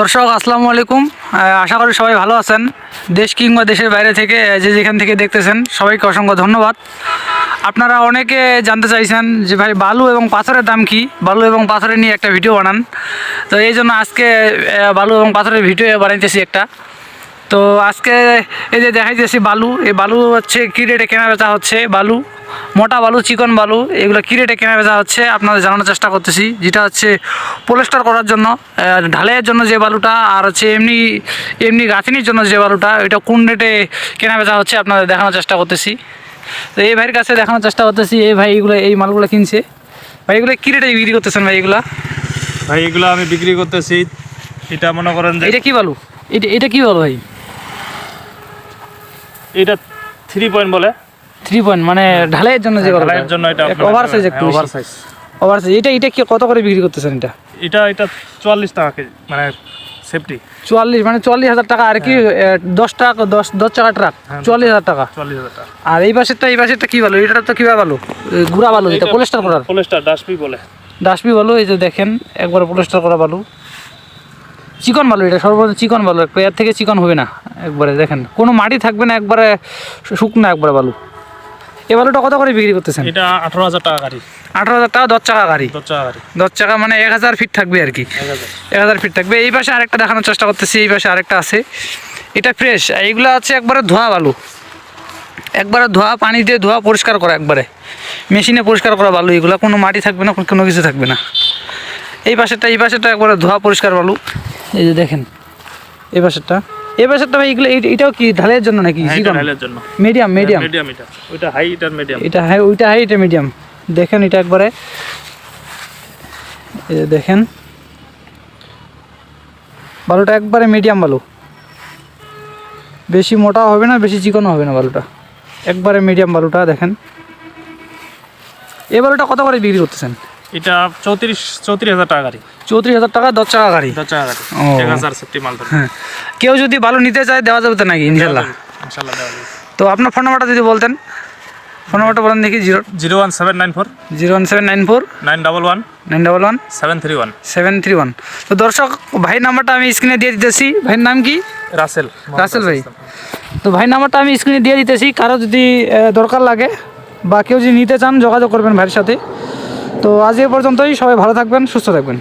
দর্শক, আসসালামু আলাইকুম। আশা করি সবাই ভালো আছেন। দেশ কিংবা দেশের বাইরে থেকে যে যেখান থেকে দেখতেছেন, সবাইকে অসংখ্য ধন্যবাদ। আপনারা অনেকে জানতে চাইছেন যে ভাই, বালু এবং পাথরের দাম কি? বালু এবং পাথরের নিয়ে একটা ভিডিও বানান। তো এই জন্য আজকে বালু এবং পাথরের ভিডিও বানাইতেছি একটা। তো আজকে এই যে দেখাইতেছি বালু, এই বালু হচ্ছে কী রেটে কেনা বেচা হচ্ছে? বালু মোটা বালু চিকন বালু এগুলো কী রেটে কেনা বেচা হচ্ছে? আপনাদের জানানোর চেষ্টা করতেছি। যেটা হচ্ছে পোলেস্টার করার জন্য ঢালাইয়ের জন্য যে বালুটা আর হচ্ছে এমনি এমনি গাঁথনির জন্য যে বালুটা এটা কোন রেটে কেনা বেচা হচ্ছে আপনাদের দেখানোর চেষ্টা করতেছি। তো এই ভাইয়ের কাছে দেখানোর চেষ্টা করতেছি এই ভাই এগুলো এই মালগুলো কিনছে। ভাই এগুলো কী রেটে বিক্রি করতেছেন ভাই এগুলা? ভাই এগুলো আমি বিক্রি করতেছি। এটা মনে করেন যে এটা কী বালু? এটা এটা কী বালু ভাই? এটা থ্রি পয়েন্ট বলে। থ্রি পয়েন্ট মানে ঢালাইয়ের জন্য যে ঢালাইয়ের জন্য এটা ওভার সাইজ একটু ওভার সাইজ ওভার সাইজ এটা এটা কি কত করে বিক্রি করতেছেন এটা? এটা এটা চুয়াল্লিশ টাকা কেজি মানে সেফটি চুয়াল্লিশ মানে চুয়াল্লিশ হাজার টাকা আর কি এ, দশ টাকা দশ দশ টাকা ট্রাক হ্যাঁ। চুয়াল্লিশ হাজার টাকা। চুয়াল্লিশ হাজার টাকা। আর এই পাশেরটা এই পাশেরটা কি ভালো? এটা তো কীভাবে ভালো? গুড়া ভালো এটা পোলেস্টার করার। পোলেস্টার ডাস্টবি বলে। ডাস্টবি ভালো এই যে দেখেন একবার পোলেস্টার করা ভালো। চিকন ভালো এটা সর্বোচ্চ চিকন ভালো। এর থেকে চিকন হবে না একবারে দেখেন। কোনো মাটি থাকবে না একবারে শুকনো একবারে ভালো। এই ভালোটা কত করে বিক্রি করতেছেন? এটা আঠারো হাজার টাকা গাড়ি। আঠারো হাজার টাকা দশ টাকা গাড়ি। দশ টাকা গাড়ি। দশ টাকা মানে এক হাজার ফিট থাকবে আর কি। এক হাজার। ফিট থাকবে। এই পাশে আরেকটা দেখানোর চেষ্টা করতেছি এই পাশে আরেকটা আছে। এটা ফ্রেশ এইগুলো আছে একবারে ধোয়া বালু। একবারে ধোয়া পানি দিয়ে ধোয়া পরিষ্কার করা একবারে। মেশিনে পরিষ্কার করা বালু এগুলো কোনো মাটি থাকবে না কোনো কিছু থাকবে না। এই পাশেরটা এই পাশেরটা একবারে ধোয়া পরিষ্কার বালু। এই যে দেখেন এই পাশেরটা। এই পাশেরটা ভাই এগুলো এটাও কি ঢালের জন্য নাকি? হ্যাঁ, এটা ঢালের জন্য। Medium medium. মিডিয়াম এটা। ওইটা হাই এটার মিডিয়াম এটা হাই ওইটা হাই এটা মিডিয়াম দেখেন এটা একবারে। এই যে দেখেন। বালুটা একবারে মিডিয়াম বালু। বেশি মোটাও হবে না বেশি চিকনও হবে না বালুটা। একবারে মিডিয়াম বালুটা দেখেন। এই বালুটা কত করে বিক্রি করতেছেন? এটা চৌত্রিশ চৌত্রিশ হাজার টাকা গাড়ি। চৌত্রিশ হাজার টাকা দশ টাকা গাড়ি? দশ টাকা গাড়ি। এক হাজার সেফটি মাল হ্যাঁ। কেউ যদি বালু নিতে চায় দেওয়া যাবে তো নাকি ইনশাল্লাহ? ইনশাল্লাহ দেওয়া যাবে। তো আপনার ফোন নাম্বারটা যদি বলতেন। ফোন নাম্বারটা বলেন দেখি zero zero one seven nine four. Zero one seven nine four. Nine double one. Nine double one. Seven three one. Seven three one. তো দর্শক ভাই নাম্বারটা আমি স্ক্রিনে দিয়ে দিতেছি। ভাইয়ের নাম কি? রাসেল। রাসেল ভাই। তো ভাই নাম্বারটা আমি স্ক্রিনে দিয়ে দিতেছি। কারও যদি দরকার লাগে বা কেউ যদি নিতে চান যোগাযোগ করবেন ভাইয়ের সাথে। তো আজ এ পর্যন্তই সবাই ভালো থাকবেন সুস্থ থাকবেন।